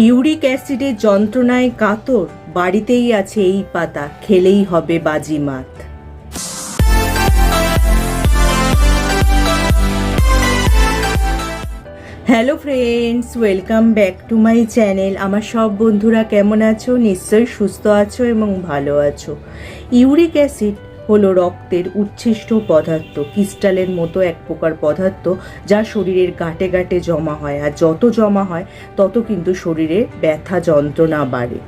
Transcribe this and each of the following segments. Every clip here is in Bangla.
ইউরিক অ্যাসিডের যন্ত্রণায় কাতর, বাড়িতেই আছে এই পাতা, খেলেই হবে বাজিমাত। Hello friends welcome back to my channel আমার সব বন্ধুরা কেমন আছো? নিশ্চয়ই সুস্থ আছো এবং ভালো আছো। ইউরিক অ্যাসিড হলো রক্তের উচ্ছিষ্ট পদার্থ, ক্রিস্টালের মতো এক প্রকার পদার্থ যা শরীরের গাঁটে গাঁটে জমা হয়। আর যত জমা হয়, তত কিন্তু শরীরে ব্যথা যন্ত্রণা বাড়ে।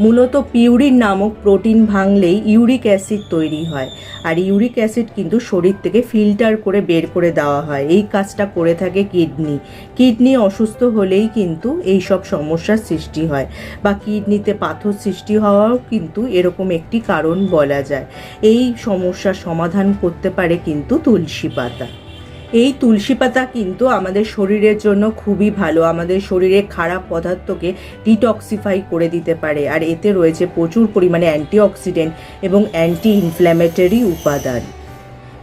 মূলত পিউরিন নামক প্রোটিন ভাঙলেই ইউরিক অ্যাসিড তৈরি হয়। আর ইউরিক অ্যাসিড কিন্তু শরীর থেকে ফিল্টার করে বের করে দেওয়া হয়। এই কাজটা করে থাকে কিডনি। কিডনি অসুস্থ হলেই কিন্তু এই সব সমস্যার সৃষ্টি হয় বা কিডনিতে পাথর সৃষ্টি হওয়াও কিন্তু এরকম একটি কারণ বলা যায়। এই সমস্যার সমাধান করতে পারে কিন্তু তুলসী পাতা। এই তুলসী পাতা কিন্তু আমাদের শরীরের জন্য খুবই ভালো। আমাদের শরীরে খারাপ পদার্থকে ডিটক্সিফাই করে দিতে পারে। আর এতে রয়েছে প্রচুর পরিমাণে অ্যান্টিঅক্সিডেন্ট এবং অ্যান্টি ইনফ্ল্যামেটরি উপাদান।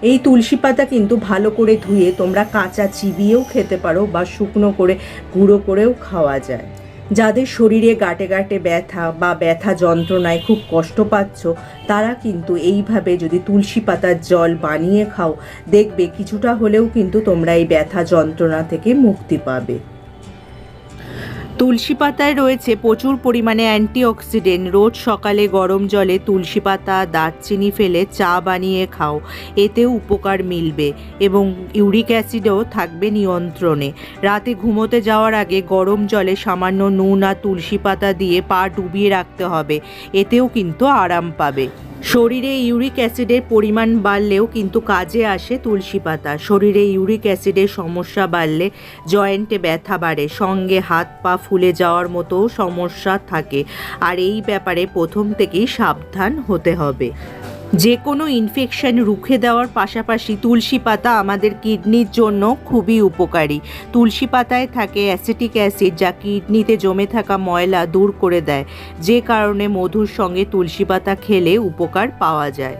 এই তুলসী পাতা কিন্তু ভালো করে ধুয়ে তোমরা কাঁচা চিবিয়েও খেতে পারো বা শুকনো করে, গুঁড়ো করেও খাওয়া যায়। যাদের শরীরে গাঁটে গাঁটে ব্যথা বা ব্যথা যন্ত্রণায় খুব কষ্ট পাচ্ছ, তারা কিন্তু এইভাবে যদি তুলসী পাতার জল বানিয়ে খাও, দেখবে কিছুটা হলেও কিন্তু তোমরা এই ব্যথা যন্ত্রণা থেকে মুক্তি পাবে। তুলসী পাতায় রয়েছে প্রচুর পরিমাণে অ্যান্টিঅক্সিডেন্ট। রোজ সকালে গরম জলে তুলসী পাতা, দারচিনি ফেলে চা বানিয়ে খাও। এতেও উপকার মিলবে এবং ইউরিক অ্যাসিডও থাকবে নিয়ন্ত্রণে। রাতে ঘুমোতে যাওয়ার আগে গরম জলে সামান্য নুন আর তুলসী পাতা দিয়ে পা ডুবিয়ে রাখতে হবে। এতেও কিন্তু আরাম পাবে। শরীরে ইউরিক অ্যাসিডের পরিমাণ বাড়লেও কিন্তু কাজে আসে তুলসী পাতা। শরীরে ইউরিক অ্যাসিডের সমস্যা বাড়লে জয়েন্টে ব্যথা বাড়ে, সঙ্গে হাত পা ফুলে যাওয়ার মতো সমস্যা থাকে। আর এই ব্যাপারে প্রথম থেকেই সাবধান হতে হবে। যে কোনো ইনফেকশন রুখে দেওয়ার পাশাপাশি তুলসী পাতা আমাদের কিডনির জন্য খুবই উপকারী। তুলসী পাতায় থাকে অ্যাসিটিক অ্যাসিড যা কিডনিতে জমে থাকা ময়লা দূর করে দেয়, যে কারণে মধুর সঙ্গে তুলসী পাতা খেলে উপকার পাওয়া যায়।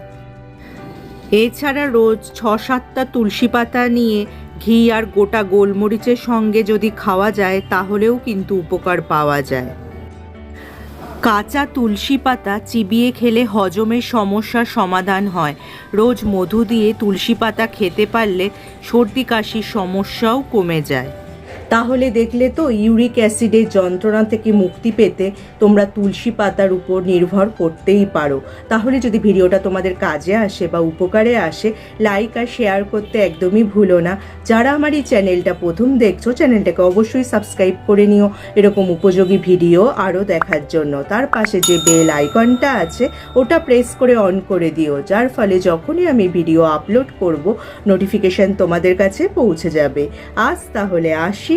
এছাড়া রোজ ছ সাতটা তুলসী পাতা নিয়ে ঘি আর গোটা গোলমরিচের সঙ্গে যদি খাওয়া যায়, তাহলেও কিন্তু উপকার পাওয়া যায়। কাঁচা তুলসী পাতা চিবিয়ে খেলে হজমের সমস্যার সমাধান হয়। রোজ মধু দিয়ে তুলসী পাতা খেতে পারলে সর্দি, কাশির সমস্যাও কমে যায়। তাহলে দেখলে তো ইউরিক অ্যাসিডের যন্ত্রণা থেকে মুক্তি পেতে তোমরা তুলসী পাতার উপর নির্ভর করতেই পারো। তাহলে যদি ভিডিওটা তোমাদের কাজে আসে বা উপকারে আসে লাইক আর শেয়ার করতে একদমই ভুলো না। যারা আমার এই চ্যানেলটা প্রথম দেখছ চ্যানেলটাকে অবশ্যই সাবস্ক্রাইব করে নিও। এরকম উপযোগী ভিডিও আরও দেখার জন্য। তার পাশে যে বেল আইকনটা আছে, ওটা প্রেস করে অন করে দিও। যার ফলে যখনই আমি ভিডিও আপলোড করব নোটিফিকেশন তোমাদের কাছে পৌঁছে যাবে। আজ তাহলে আসি।